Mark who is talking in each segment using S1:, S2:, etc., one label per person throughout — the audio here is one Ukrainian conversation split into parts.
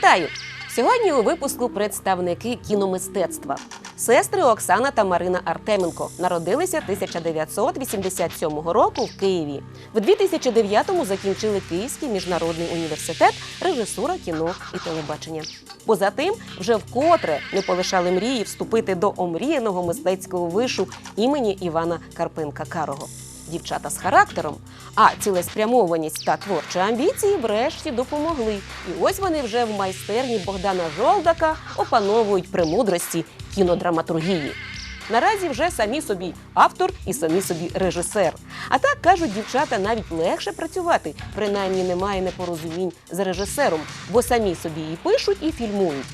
S1: Вітаю! Сьогодні у випуску представники кіномистецтва. Сестри Оксана та Марина Артеменко народилися 1987 року в Києві. В 2009-му закінчили Київський міжнародний університет режисура кіно і телебачення. Поза тим, вже вкотре не полишали мрії вступити до омріяного мистецького вишу імені Івана Карпенка Карого. Дівчата з характером, а цілеспрямованість та творчі амбіції врешті допомогли. І ось вони вже в майстерні Богдана Жолдака опановують премудрості кінодраматургії. Наразі вже самі собі автор і самі собі режисер. А так кажуть дівчата, навіть легше працювати, принаймні немає непорозумінь з режисером, бо самі собі і пишуть, і фільмують.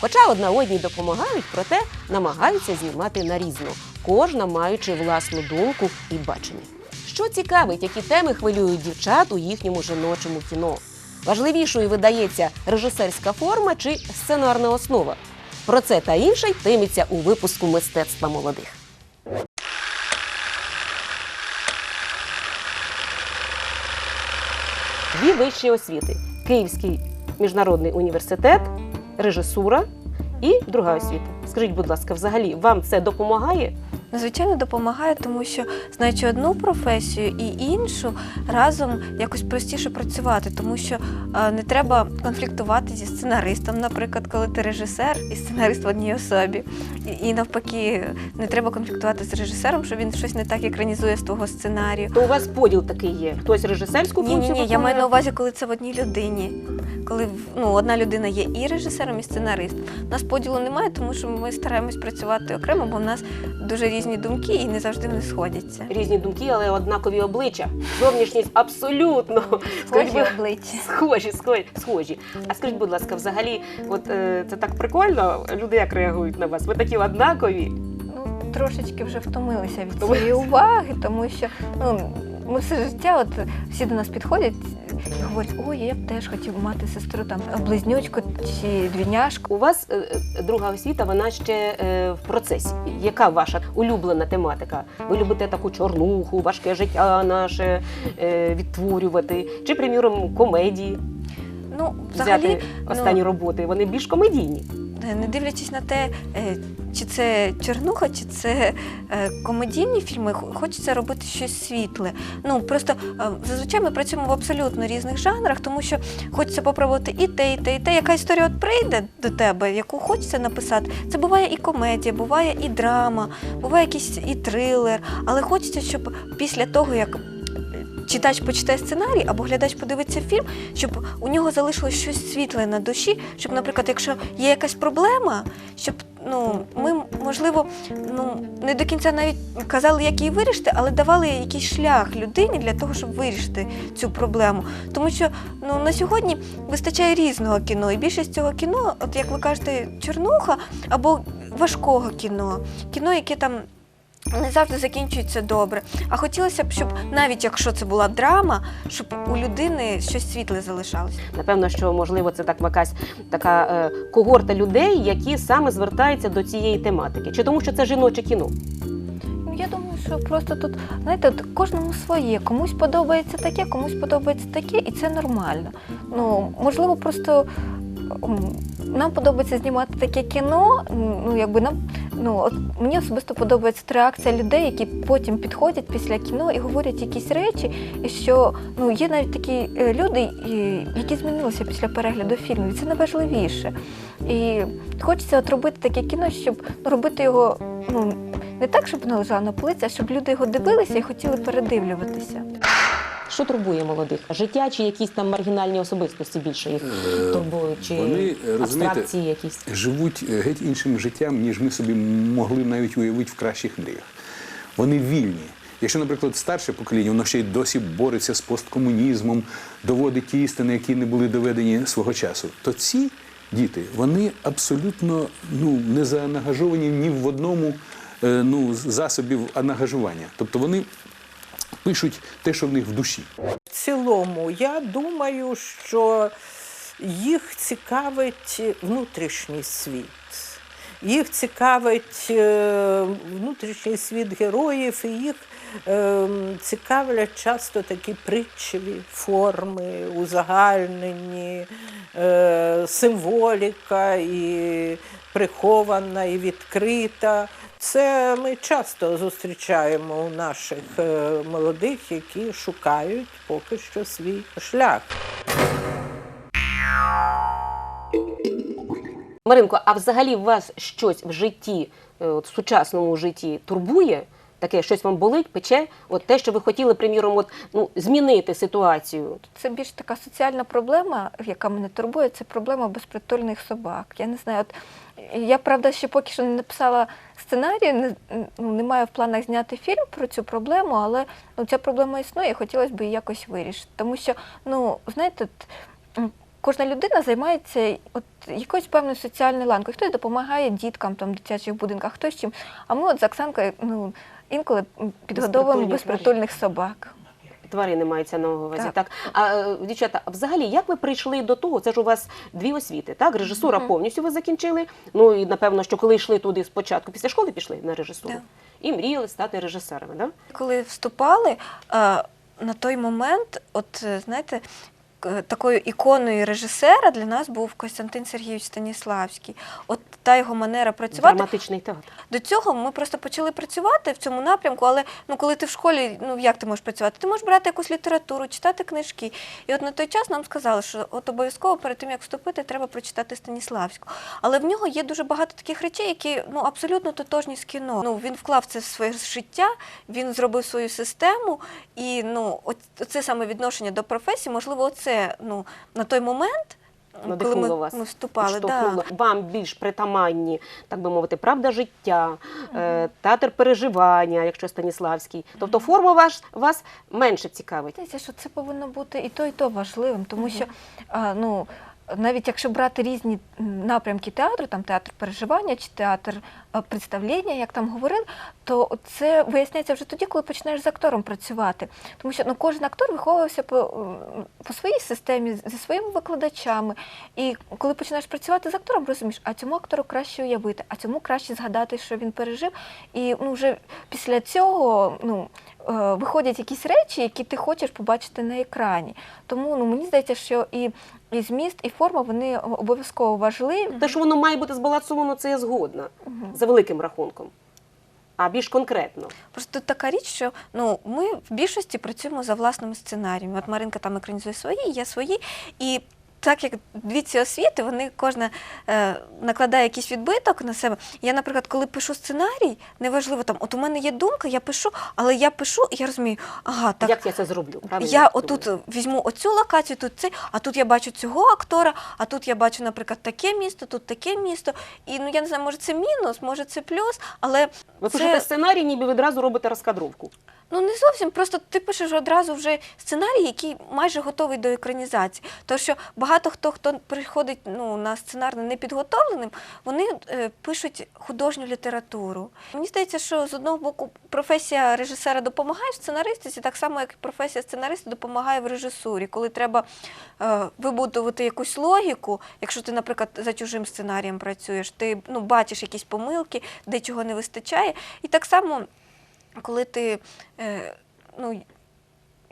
S1: Хоча одна одній допомагають, проте намагаються знімати нарізно, кожна маючи власну думку і бачення. Що цікавить, які теми хвилюють дівчат у їхньому жіночому кіно? Важливішою видається режисерська форма чи сценарна основа. Про це та інше йтиметься у випуску мистецтва молодих. Дві вищі освіти: Київський міжнародний університет, режисура і друга освіта. Скажіть, будь ласка, взагалі вам це допомагає?
S2: Звичайно, допомагає, тому що знаючи одну професію і іншу, разом якось простіше працювати, тому що е, не треба конфліктувати зі сценаристом, наприклад, коли ти режисер і сценарист в одній особі. І, і навпаки, не треба конфліктувати з режисером, що він щось не так екранізує з твого сценарію.
S1: То у вас поділ такий є. Хтось режисерську
S2: Ні,
S1: функцію
S2: ні, ні, я маю на увазі, коли це в одній людині. Коли ну, одна людина є і режисером, і сценаристом. У нас поділу немає, тому що ми стараємось працювати окремо, бо в нас дуже різні думки і не завжди вони сходяться.
S1: різні думки, але однакові обличчя. Зовнішність абсолютно
S2: Схожі обличчя.
S1: схожі, схожі, схожі. А скажіть, будь ласка, взагалі, от е, це так прикольно. Люди як реагують на вас? Ви такі однакові.
S2: Ну, трошечки вже втомилися від
S1: Втомилися.
S2: цієї уваги, тому що ну, ми все життя, от всі до нас підходять і говорять, ой, я б теж хотів мати сестру там близнючку чи двійняшку.
S1: У вас е, е, друга освіта, вона ще е, в процесі. Яка ваша улюблена тематика? Ви любите таку чорнуху, важке життя наше е, відтворювати, чи, приміром, комедії
S2: Ну, взагалі,
S1: взяти останні роботи? Вони більш комедійні.
S2: Е, Не дивлячись на те, е, чи це чорнуха, чи це е, комедійні фільми, хочеться робити щось світле. Ну просто зазвичай ми працюємо в абсолютно різних жанрах, тому що хочеться попробувати і те, і те, і те. Яка історія от прийде до тебе, яку хочеться написати. Це буває і комедія, буває і драма, буває якийсь і трилер. Але хочеться, щоб після того, як читач почитає сценарій або глядач подивиться фільм, щоб у нього залишилось щось світле на душі, щоб, наприклад, якщо є якась проблема, щоб ну ми можливо ну не до кінця навіть казали, як її вирішити, але давали якийсь шлях людині для того, щоб вирішити цю проблему. Тому що ну на сьогодні вистачає різного кіно, і більшість цього кіно, от як ви кажете, чорнуха або важкого кіно, кіно, яке там. Не завжди закінчується добре. А хотілося б, щоб навіть якщо це була драма, щоб у людини щось світле залишалося.
S1: Напевно, що можливо це так якась така е, когорта людей, які саме звертаються до цієї тематики, чи тому, що це жіноче кіно.
S2: Ну, Я думаю, що просто тут, знаєте, от кожному своє. Комусь подобається таке, комусь подобається таке, і це нормально. Ну, можливо, просто нам подобається знімати таке кіно. Ну, якби нам, ну, от мені особисто подобається реакція людей, які потім підходять після кіно і говорять якісь речі, і що ну, є навіть такі е, люди, які змінилися після перегляду фільмів. Це найважливіше. І хочеться от робити таке кіно, щоб ну, робити його ну, не так, щоб воно лежало на полиці, а щоб люди його дивилися і хотіли передивлюватися.
S1: Що турбує молодих? Життя чи якісь там маргінальні особистості більше їх
S3: Е,
S1: турбують, чи
S3: вони, е,
S1: абстракції якісь?
S3: живуть е, геть іншим життям, ніж ми собі могли навіть уявити в кращих мріях. Вони вільні. Якщо, наприклад, старше покоління, воно ще й досі бореться з посткомунізмом, доводить ті істини, які не були доведені свого часу, то ці діти вони абсолютно ну, не заангажовані ні в одному ну, засобів ангажування. Тобто вони пишуть те, що в них в душі.
S4: В цілому, я думаю, що їх цікавить внутрішній світ. Їх цікавить е, внутрішній світ героїв, і їх ем, цікавлять часто такі притчеві форми, узагальнені, е, символіка і прихована, і відкрита. Це ми часто зустрічаємо у наших е, молодих, які шукають поки що свій шлях.
S1: Маринко, а взагалі вас щось в житті, е, от в сучасному житті турбує? Таке щось вам болить, пече? От те, що ви хотіли, приміром, от, ну, змінити ситуацію.
S2: Це більш така соціальна проблема, яка мене турбує, це проблема безпритульних собак. Я не знаю, от я правда ще поки що не написала сценарій, не, ну, не маю в планах зняти фільм про цю проблему, але ну, ця проблема існує, і хотілося б її якось вирішити. Тому що, ну, знаєте, кожна людина займається от якоюсь певною соціальною ланкою. Хтось допомагає діткам там, в дитячих будинках, хтось чим. А ми от з Оксанкою ну, інколи підгодовуємо безпритульних собак.
S1: Тварини мається на увазі. Так.
S2: Так.
S1: А е, дівчата, взагалі, як ви прийшли до того? Це ж у вас дві освіти, так? Режисура повністю ви закінчили. Ну і напевно, що коли йшли туди спочатку, після школи пішли на режисуру
S2: Так.
S1: і мріяли стати режисерами, так?
S2: Коли вступали, е, на той момент, от е, знаєте, такою іконою режисера для нас був Костянтин Сергійович Станіславський. От та його манера працювати.
S1: Драматичний театр.
S2: До цього ми просто почали працювати в цьому напрямку, але ну коли ти в школі, ну як ти можеш працювати? Ти можеш брати якусь літературу, читати книжки. І от на той час нам сказали, що от обов'язково перед тим як вступити, треба прочитати Станіславського. Але в нього є дуже багато таких речей, які ну абсолютно тотожні з кіно. Ну він вклав це в своє життя, він зробив свою систему, і ну це саме відношення до професії, можливо, оце ну на той момент. Коли ми,
S1: вас.
S2: ми вступали, да.
S1: Вам більш притаманні, так би мовити, правда життя, е, театр переживання, якщо Станіславський. Тобто форма ваш, вас менше цікавить.
S2: Здається, що це повинно бути і то, і то важливим, тому що а, ну. Навіть якщо брати різні напрямки театру, там театр переживання чи театр представлення, як там говорили, то це виясняється вже тоді, коли починаєш з актором працювати. Тому що ну, кожен актор виховувався по, по своїй системі, зі своїми викладачами. І коли починаєш працювати з актором, розумієш, а цьому актору краще уявити, а цьому краще згадати, що він пережив. І ну, вже після цього ну, е, виходять якісь речі, які ти хочеш побачити на екрані. Тому ну, мені здається, що і, і зміст, і форма вони обов'язково важливі.
S1: Те, що воно має бути збалансовано, це я згодна за великим рахунком. А більш конкретно.
S2: Просто тут така річ, що ну, ми в більшості працюємо за власними сценаріями. От Маринка там екранізує свої, я свої. І так як дві ці освіти, вони кожна е, накладає якийсь відбиток на себе. Я, наприклад, коли пишу сценарій, неважливо там, от у мене є думка, я пишу, але я пишу, і я розумію, ага, так.
S1: Як я це зроблю? Правильно
S2: Я отут візьму оцю локацію, тут цей, а тут я бачу цього актора, а тут я бачу, наприклад, таке місто, тут таке місто. І ну я не знаю, може це мінус, може це плюс, але
S1: Ви
S2: це...
S1: пишете сценарій, ніби відразу робите розкадровку.
S2: Ну не зовсім. Просто ти пишеш одразу вже сценарій, який майже готовий до екранізації. Тому що багато хто, хто приходить ну, на сценарне непідготовленим, вони е, пишуть художню літературу. Мені здається, що з одного боку професія режисера допомагає в сценаристиці, так само, як професія сценариста допомагає в режисурі, коли треба е, вибудувати якусь логіку. Якщо ти, наприклад, за чужим сценарієм працюєш, ти ну, бачиш якісь помилки, де чого не вистачає. І так само коли ти е, ну,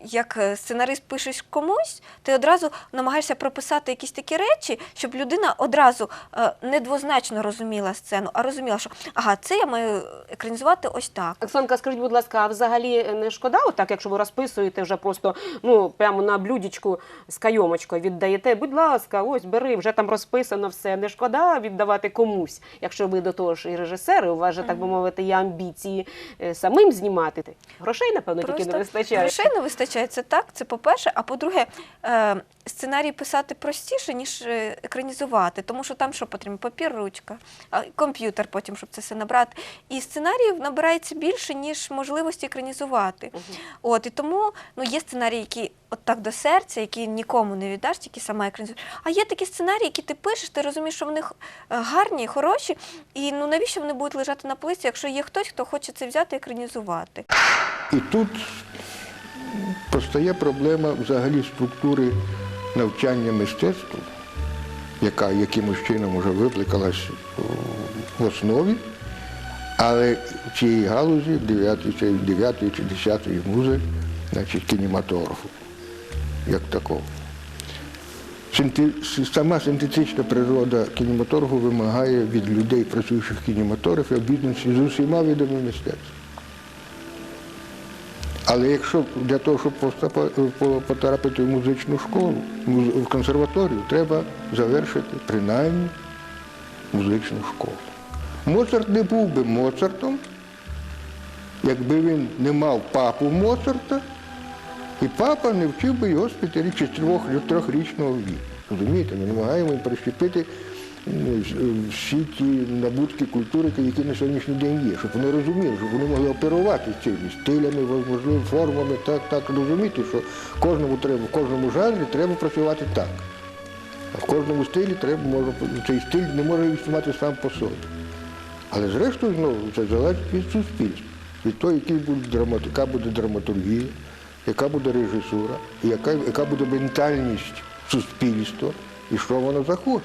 S2: як е, сценарист пишеш комусь, ти одразу намагаєшся прописати якісь такі речі, щоб людина одразу е, не двозначно розуміла сцену, а розуміла, що ага, це я маю екранізувати ось так.
S1: Оксанка, скажіть, будь ласка, а взагалі не шкода, отак, якщо ви розписуєте вже просто ну прямо на блюдечку з кайомочкою віддаєте, будь ласка, ось бери, вже там розписано все. Не шкода віддавати комусь, якщо ви до того ж і режисери, у вас же, так би мовити, є амбіції е, самим знімати. Грошей, напевно, тільки не вистачає.
S2: Грошей не вистачає, це так, це по-перше. А по-друге, е, сценарій писати простіше, ніж е, екранізувати, тому що там що потрібно? Папір, ручка, комп'ютер потім, щоб це все набрати. І сценаріїв набирається більше, ніж можливості екранізувати. От, і тому ну, є сценарії, які от так до серця, які нікому не віддаш, тільки сама екранізуєш. А є такі сценарії, які ти пишеш, ти розумієш, що вони е, гарні, хороші, і ну навіщо вони будуть лежати на полиці, якщо є хтось, хто хоче це взяти і екранізувати.
S5: І тут постає проблема взагалі структури навчання мистецтву, яка якимось чином вже викликалась в основі, Але в цій галузі 9 чи 9 чи 10 музи, значить, кінематографу, як такого. Сама синтетична природа кінематографу вимагає від людей, працюючих в кінематографі, обізнаності з усіма видами мистецтва. Але якщо для того, щоб потрапити в музичну школу, в консерваторію, треба завершити принаймні музичну школу. Моцарт не був би Моцартом, якби він не мав папу Моцарта, і папа не вчив би його з п'яти чи трьохрічного віку. Розумієте, ми намагаємося прищепити всі ті набутки культури, які на сьогоднішній день є, щоб вони розуміли, щоб вони могли оперувати цими стилями, можливо, формами, так, так розуміти, що кожному треба, в кожному жанрі треба працювати так. А в кожному стилі треба, може, цей стиль не може існувати сам по собі. Але зрештою знову це залежить від суспільства, від того, який буде драмат, яка буде драматургія, яка буде режисура, яка, яка буде ментальність суспільства і що воно захоче.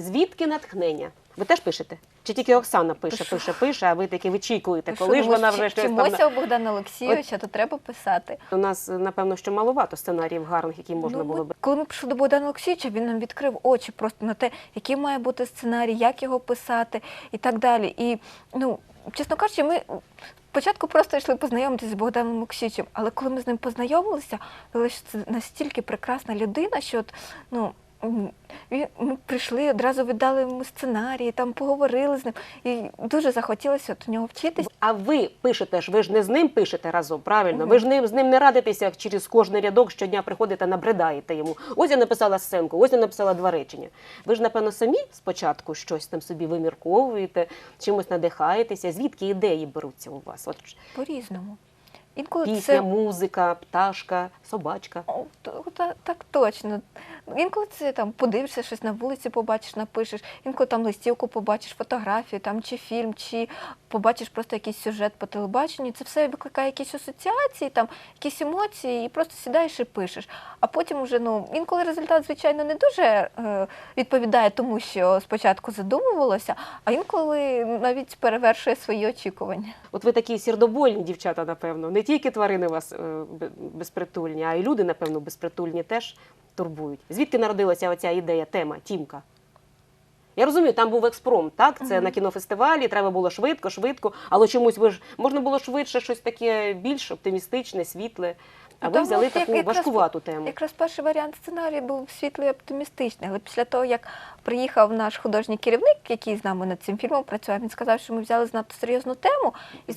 S1: Звідки натхнення? Ви теж пишете? Чи тільки Оксана пише, пише, пише, а ви таки вичікуєте, коли ж
S6: ну,
S1: вона вже щось там...
S6: вчимося у Богдана Олексійовича, то треба писати.
S1: У нас, напевно, що маловато сценаріїв гарних, які можна
S6: Ну,
S1: було
S6: ми- Коли ми прийшли до Богдана Олексійовича, він нам відкрив очі просто на те, який має бути сценарій, як його писати і так далі. І, ну, чесно кажучи, ми спочатку просто йшли познайомитися з Богданом Олексійовичем, але коли ми з ним познайомилися, що це настільки прекрасна людина, що от, ну. Ми прийшли, одразу віддали йому сценарій, там поговорили з ним, і дуже захотілося от у нього вчитись.
S1: А ви пишете ж, ви ж не з ним пишете разом, правильно? Ви ж ним, з ним не радитеся через кожний рядок щодня приходите, набридаєте йому. Ось я написала сценку, ось я написала два речення. Ви ж, напевно, самі спочатку щось там собі вимірковуєте, чимось надихаєтеся. Звідки ідеї беруться у вас? От
S6: По-різному. Інколи
S1: пісня,
S6: це
S1: музика, пташка, собачка.
S6: О, та- так точно. Інколи це там подивишся щось на вулиці, побачиш, напишеш, інколи там листівку побачиш, фотографію там, чи фільм, чи побачиш просто якийсь сюжет по телебаченню. Це все викликає якісь асоціації, там, якісь емоції, і просто сідаєш і пишеш. А потім уже, ну, інколи результат, звичайно, не дуже е, відповідає тому, що спочатку задумувалося, а інколи навіть перевершує свої очікування.
S1: От ви такі сірдобольні дівчата, напевно. Не тільки тварини у вас е, безпритульні, а й люди, напевно, безпритульні теж турбують. Звідки народилася оця ідея, тема, тімка? Я розумію, там був експром, так? Це на кінофестивалі, треба було швидко, швидко, але чомусь ви ж можна було швидше щось таке більш оптимістичне, світле. А ви взяли таку важкувату тему.
S6: Якраз перший варіант сценарію був світлий оптимістичний. Але після того, як приїхав наш художній керівник, який з нами над цим фільмом працював, він сказав, що ми взяли занадто серйозну тему. І
S1: З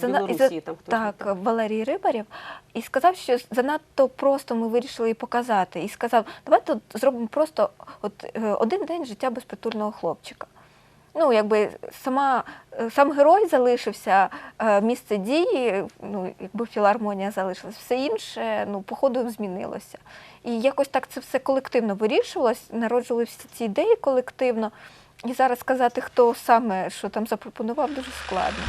S6: і
S1: там
S6: так,
S1: так.
S6: Валерій Рибарєв, і сказав, що занадто просто ми вирішили її показати. І сказав, давайте от зробимо просто от, е, один день життя безпритульного хлопчика. Ну, якби сама, е, сам герой залишився, е, місце дії, ну, якби філармонія залишилась, все інше, ну, по ходу змінилося. І якось так це все колективно вирішувалось, народжувалися ці ідеї колективно. І зараз сказати, хто саме що там запропонував, дуже складно.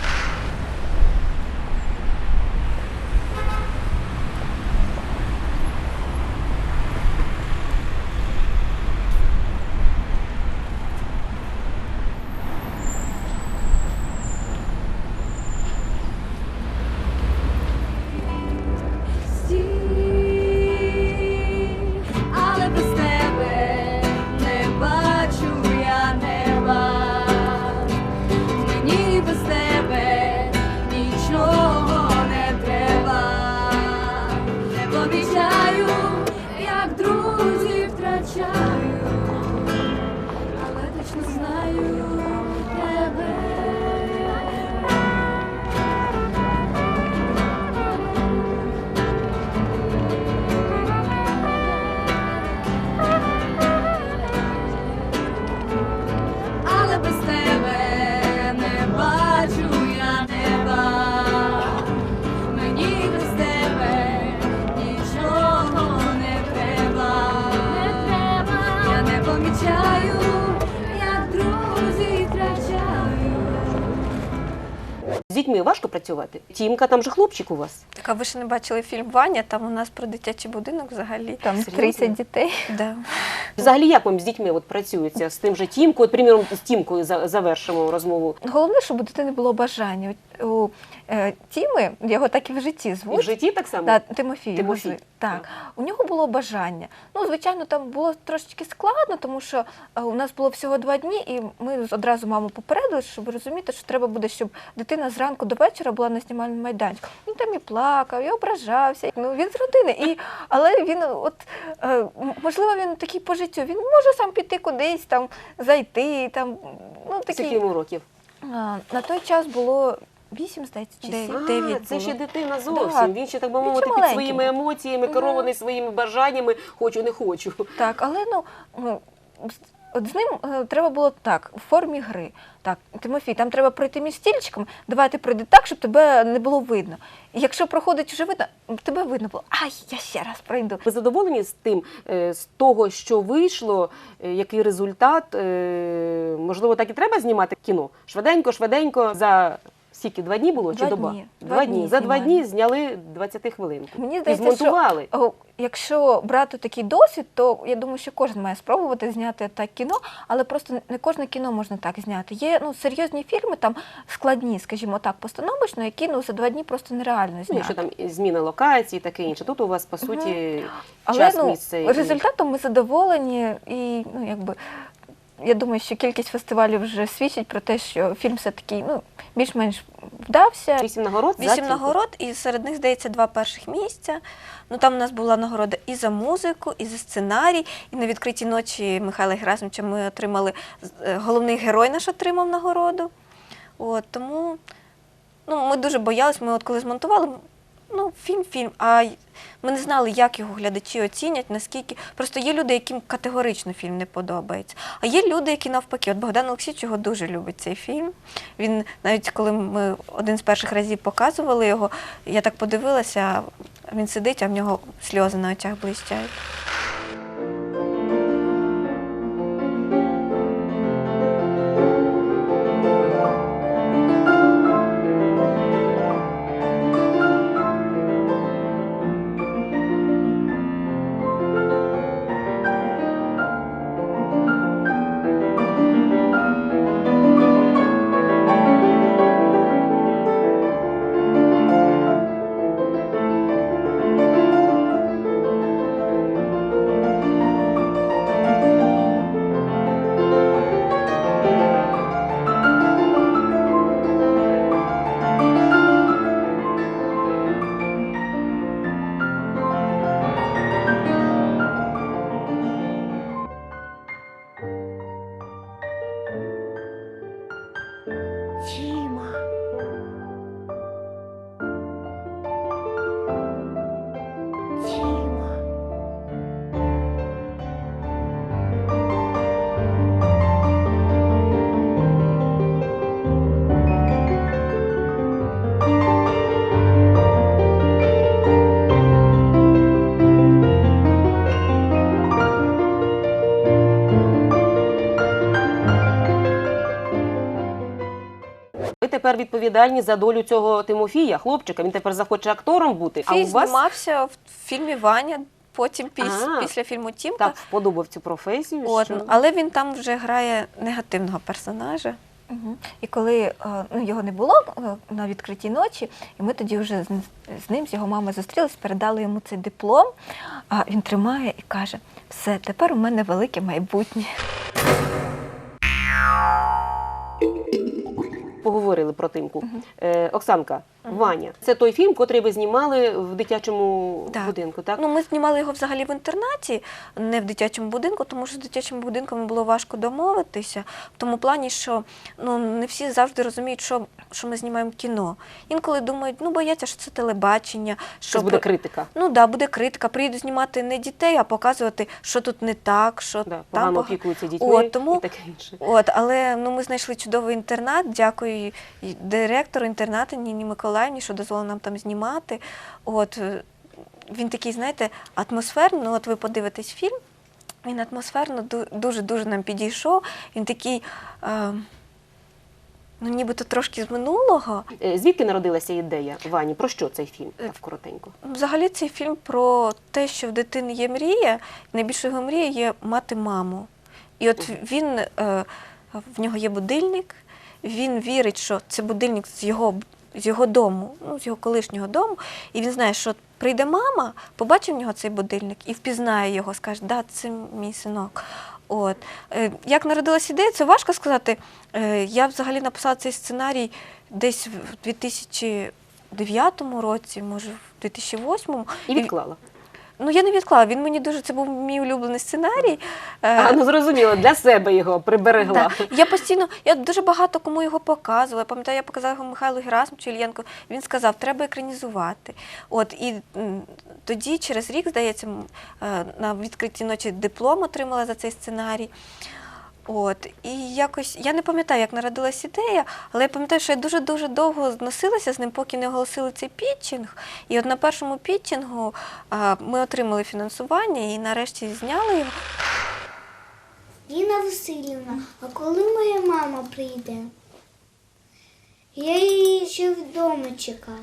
S1: Дітьми важко працювати. Тімка, там же хлопчик у вас.
S2: Так, а ви ще не бачили фільм Ваня, там у нас про дитячий будинок взагалі.
S6: Там
S1: Серйозно?
S6: 30 дітей.
S2: Да.
S1: Взагалі, як вам з дітьми от працюється з тим же Тімкою? От, приміром, з Тімкою завершимо розмову.
S6: Головне, щоб у дитини було бажання. У, е, Тіми, його так і в житті
S1: І в житті так само?
S6: Да, Тимофій.
S1: Тимофій.
S6: звуть. Так. У нього було бажання. Ну, звичайно, там було трошечки складно, тому що е, у нас було всього два дні, і ми одразу маму попередили, щоб розуміти, що треба буде, щоб дитина зранку до вечора була на знімальному майданчику. Він там і плакав, і ображався. Ну, він з родини. І, але він, от, е, можливо, він такий по життю. Він може сам піти кудись, там, зайти. Там, ну,
S1: Скільки йому років?
S6: На той час було вісім, здається, чи сім.
S1: А,
S2: Дев'ять
S1: це
S2: було.
S1: ще дитина
S6: Да.
S1: зовсім. Він ще, так би мовити, під
S6: маленький
S1: своїми емоціями, керований своїми бажаннями, хочу, не хочу.
S6: Так, але ну, ну, з- от з ним е, треба було так, в формі гри. Так, Тимофій, там треба пройти між стільчиком, давай ти пройди так, щоб тебе не було видно. І якщо проходить вже видно, тебе видно було. Ай, я ще раз пройду.
S1: Ви задоволені з тим, е, з того, що вийшло, е, який результат? Е, Можливо, так і треба знімати кіно? Швиденько, швиденько, за скільки, два дні було
S6: Два
S1: чи доба?
S6: дні.
S1: Два,
S6: Два
S1: дні.
S6: дні
S1: За два дні зняли 20 хвилин.
S6: Мені здається, що
S1: змонтували.
S6: о, якщо брати такий досвід, то я думаю, що кожен має спробувати зняти так кіно, але просто не кожне кіно можна так зняти. Є ну, серйозні фільми, там складні, скажімо так, постановочно, які ну, за два дні просто нереально
S1: Ну,
S6: зняти.
S1: якщо там і зміна локації, таке інше. Тут у вас, по суті,
S6: Але
S1: час
S6: ну,
S1: місце. і-
S6: результатом ми задоволені, і ну, якби, я думаю, що кількість фестивалів вже свідчить про те, що фільм все-таки ну, більш-менш вдався.
S1: Вісім нагород. за
S2: Вісім нагород, і серед них, здається, два перших місця. Ну там у нас була нагорода і за музику, і за сценарій. І на відкритій ночі Михайла Герасимовича ми отримали е, головний герой наш отримав нагороду. От, тому ну, ми дуже боялись, ми от коли змонтували, ну, фільм, фільм, а ми не знали, як його глядачі оцінять, наскільки. Просто є люди, яким категорично фільм не подобається. А є люди, які навпаки. От Богдан Олексійович його дуже любить цей фільм. Він навіть коли ми один з перших разів показували його, я так подивилася, він сидить, а в нього сльози на очах блищають.
S1: Тепер відповідальні за долю цього Тимофія, хлопчика. Він тепер захоче актором бути. А
S2: Фій
S1: у вас
S2: знімався в фільмі Ваня, потім піс,
S1: А,
S2: після фільму Тімка.
S1: так вподобав цю професію.
S2: От,
S1: що...
S2: але він там вже грає негативного персонажа.
S6: Мгм. І коли е, ну, його не було е, на відкритій ночі, і ми тоді вже з, з ним, з його мамою зустрілись, передали йому цей диплом, а він тримає і каже: все, тепер у мене велике майбутнє.
S1: Поговорили про Тимку. Е, Оксанка, Ваня, це той фільм, котрий ви знімали в дитячому
S2: Так.
S1: будинку, так?
S2: Ну, ми знімали його взагалі в інтернаті, не в дитячому будинку, тому що з дитячими будинками було важко домовитися. В тому плані, що ну, не всі завжди розуміють, що, що ми знімаємо кіно. Інколи думають, ну бояться, що це телебачення, що
S1: Що буде критика.
S2: Ну да, буде критика. Приїду знімати не дітей, а показувати, що тут не так, що
S1: Да,
S2: там
S1: погано
S2: пога-
S1: опікуються дітьми
S2: От, тому
S1: і таке інше.
S2: От, але ну, ми знайшли чудовий інтернат. Дякую і директору інтернату Ніні Миколаївні, що дозволила нам там знімати. От, е, він такий, знаєте, атмосферний. Ну, от ви подивитесь фільм, він атмосферно дуже-дуже нам підійшов. Він такий. Е, ну нібито трошки з минулого.
S1: Е, Звідки народилася ідея Вані? Про що цей фільм? Так коротенько.
S2: Взагалі цей фільм про те, що в дитини є мрія, найбільшою його мрією є мати маму. І от він, е, в нього є будильник, він вірить, що це будильник з його, з його дому, ну, з його колишнього дому, і він знає, що прийде мама, побачить в нього цей будильник і впізнає його, скаже, да, це мій синок. От. Е, Як народилася ідея, це важко сказати. Е, Я взагалі написала цей сценарій десь в 2009 році, може в 2008.
S1: І відклала.
S2: Ну, я не відклала. Він мені дуже це був мій улюблений сценарій. Е,
S1: А, ну зрозуміло, для себе його приберегла.
S2: Да. Я постійно, я дуже багато кому його показувала. Я пам'ятаю, я показала його Михайлу Герасимовичу Ільєнко. Він сказав, треба екранізувати. От і тоді, через рік, здається, е, на відкритій ночі диплом отримала за цей сценарій. От, і якось я не пам'ятаю, як народилась ідея, але я пам'ятаю, що я дуже дуже довго носилася з ним, поки не оголосили цей пітчинг. І от на першому пітчингу а, ми отримали фінансування і нарешті зняли його.
S7: Ліна Васильівна, а коли моя мама прийде? Я її ще вдома чекав.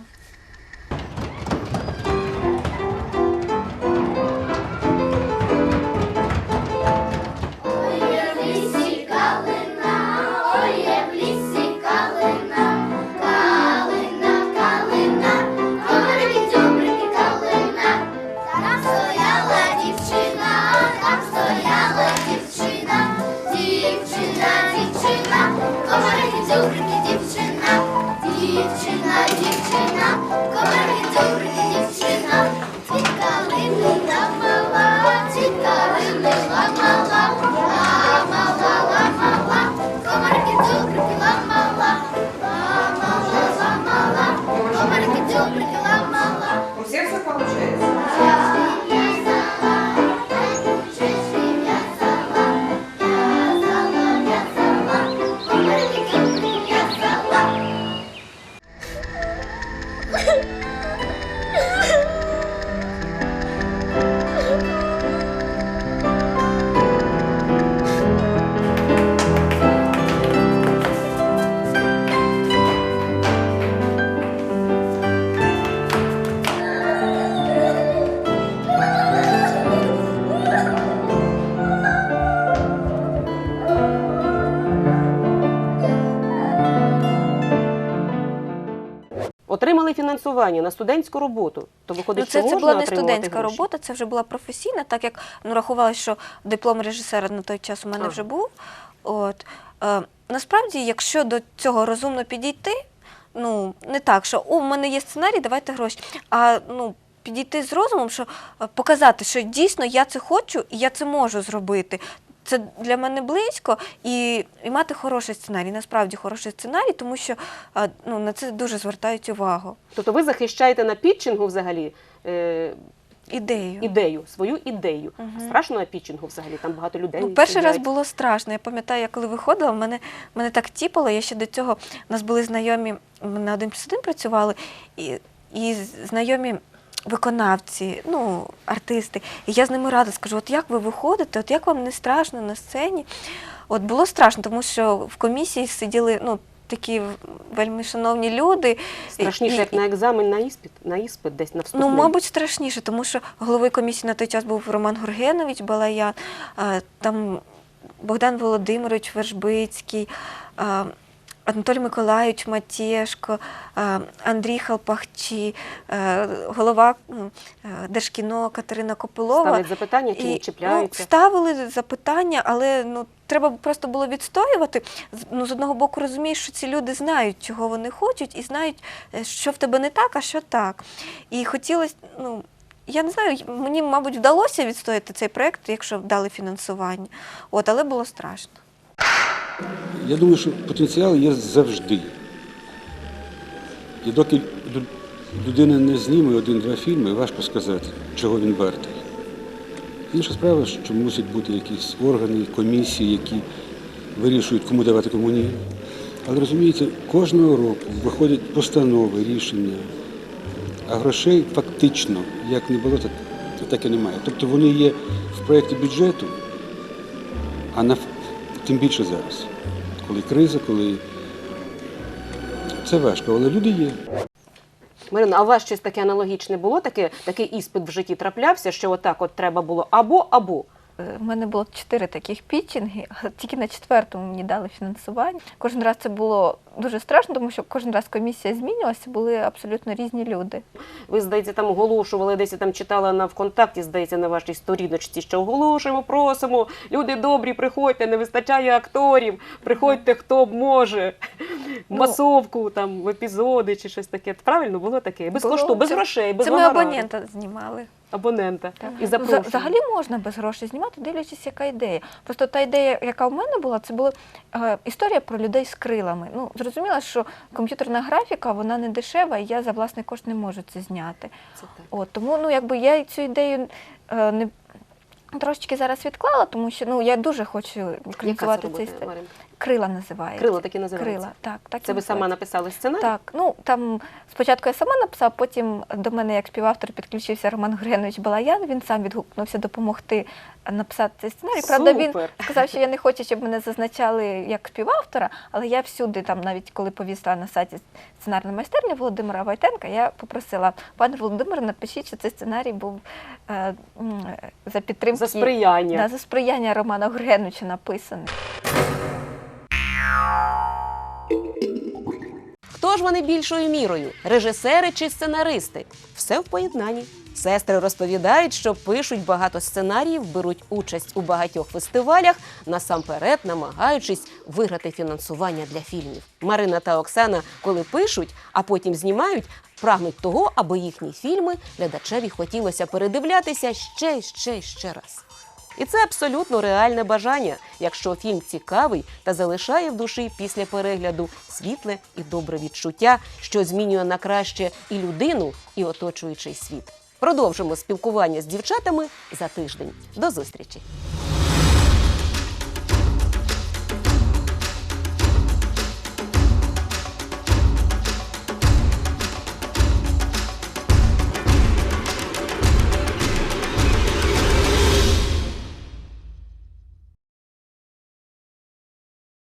S1: Отримали фінансування на студентську роботу. То виходить,
S2: Ну, це,
S1: що
S2: це
S1: можна
S2: була не студентська
S1: гроші?
S2: робота, це вже була професійна, так як ну, рахувалося, що диплом режисера на той час у мене
S1: Ага.
S2: вже був. От. Е, насправді, якщо до цього розумно підійти, ну не так, що у мене є сценарій, давайте гроші. А ну, підійти з розумом, що е, показати, що дійсно я це хочу і я це можу зробити. Це для мене близько і, і мати хороший сценарій, насправді хороший сценарій, тому що ну, на це дуже звертають увагу.
S1: Тобто ви захищаєте на пітчингу взагалі е,
S2: Ідею.
S1: ідею, свою ідею.
S2: Мгм.
S1: Страшно на пітчингу взагалі, там багато людей.
S2: Ну, перший раз було страшно. Я пам'ятаю, я коли виходила, мене, мене так тіпало. Я ще до цього у нас були знайомі, ми на один плюс один працювали, і, і знайомі виконавці, ну, артисти. І я з ними рада скажу, от як ви виходите, от як вам не страшно на сцені? От було страшно, тому що в комісії сиділи ну, такі вельми шановні люди.
S1: страшніше,
S2: І-
S1: як на екзамен, на іспит, на іспит десь на вступний.
S2: Ну, мабуть, страшніше, тому що головою комісії на той час був Роман Гургенович Балаян, а, там Богдан Володимирович Вершбицький, а, Анатолій Миколаївич Матєшко, Андрій Халпахчі, е, голова е, Держкіно Катерина Копилова.
S1: ставлять запитання чи не
S2: ну, ставили запитання, але ну треба просто було відстоювати. Ну, з одного боку, розумієш, що ці люди знають, чого вони хочуть, і знають, е, що в тебе не так, а що так. І хотілося, ну. Я не знаю, мені, мабуть, вдалося відстояти цей проєкт, якщо дали фінансування. От, але було страшно.
S8: Я думаю, що потенціал є завжди. І доки людина не зніме один-два фільми, важко сказати, чого він вартий. Інша справа, що мусять бути якісь органи, комісії, які вирішують, кому давати, кому ні. Але розумієте, кожного року виходять постанови, рішення, а грошей фактично, як не було, так, так і немає. Тобто вони є в проєкті бюджету, а на, тим більше зараз, коли криза, коли Це важко, але люди є.
S1: Марина, а у вас щось таке аналогічне було? Таке, такий іспит в житті траплявся, що отак от треба було або або.
S6: Е, У мене було чотири таких пітчинги, а тільки на четвертому мені дали фінансування. Кожен раз це було дуже страшно, тому що кожен раз комісія змінювалася, були абсолютно різні люди.
S1: Ви, здається, там оголошували, десь я там читала на ВКонтакті, здається, на вашій сторіночці, що оголошуємо, просимо. Люди добрі, приходьте, не вистачає акторів, приходьте, хто б може.
S6: Ну,
S1: масовку, там, в епізоди чи щось таке. Правильно було таке? Безкоштовно,
S6: Було.
S1: без грошей, без
S6: Це ми
S1: гонорару.
S6: абонента знімали.
S1: Абонента. І
S6: Ну, Взагалі можна без грошей знімати, дивлячись, яка ідея. Просто та ідея, яка в мене була, це була е, історія про людей з крилами. Ну, зрозуміло, що комп'ютерна графіка вона не дешева, і я за власний кошт не можу це зняти.
S1: Це так.
S6: От, тому ну, якби я цю ідею е, не трошечки зараз відклала, тому що ну, я дуже хочу
S1: Яка це
S6: цей.
S1: Маринка?
S6: Крила називається.
S1: Крила такі називаються?
S6: Крила, так. так
S1: Це ви сама написали сценарій?
S6: Так, ну там спочатку я сама написала, потім до мене як співавтор підключився Роман Гренович Балаян. Він сам відгукнувся допомогти написати цей сценарій. Правда, він сказав, що я не хочу, щоб мене зазначали як співавтора, але я всюди, там, навіть коли повісила на сайті сценарна майстерня Володимира Войтенка, я попросила пане Володимире, напишіть, що цей сценарій був е, за підтримки
S1: За сприяння.
S6: Да, за сприяння Романа Греновича написаний.
S1: Хто ж вони більшою мірою? Режисери чи сценаристи? Все в поєднанні. Сестри розповідають, що пишуть багато сценаріїв, беруть участь у багатьох фестивалях, насамперед намагаючись виграти фінансування для фільмів. Марина та Оксана, коли пишуть, а потім знімають, прагнуть того, аби їхні фільми глядачеві хотілося передивлятися ще ще ще раз. І це абсолютно реальне бажання, якщо фільм цікавий та залишає в душі після перегляду світле і добре відчуття, що змінює на краще і людину, і оточуючий світ. Продовжимо спілкування з дівчатами за тиждень. До зустрічі!